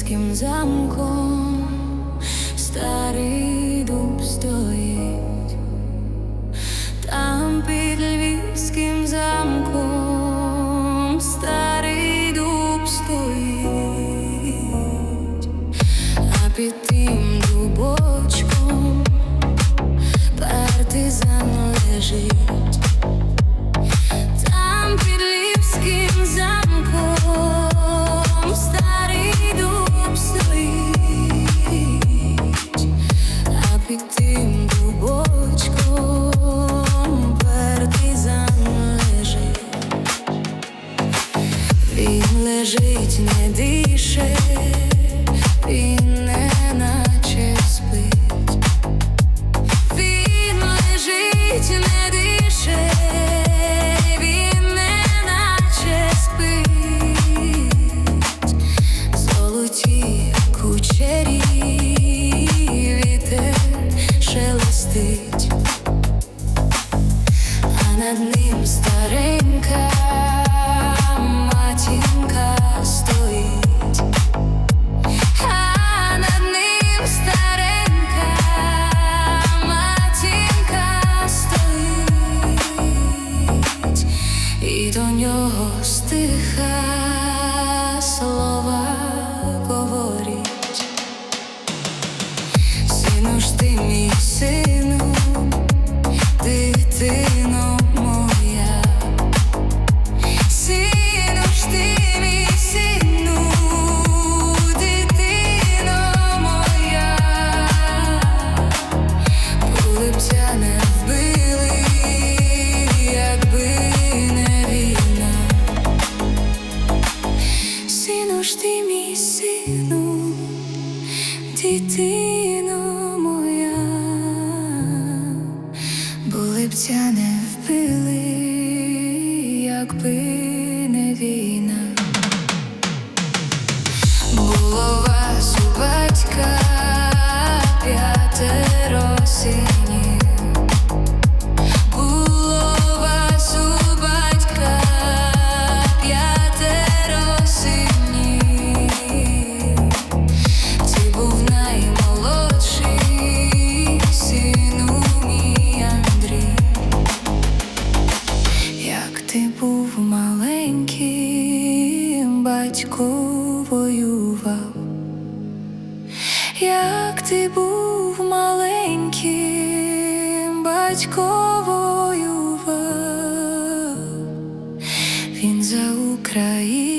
львівським замком старий дуб стоїть, там під львівським замком старий дуб стоїть, а під тим дубочком партизан лежить. Лежить, не дише, він не наче спить. Він лежить, не дише, він не наче спить, золоті кучері, вітер шелестить, а над ним старенька і до нього стиха слова говорить. Сину ж ти мій сину, ти мій сину, дитино моя, були б ця не вбили, якби ти був маленьким батько воював, як ти був маленьким, батько воював, він за Україну.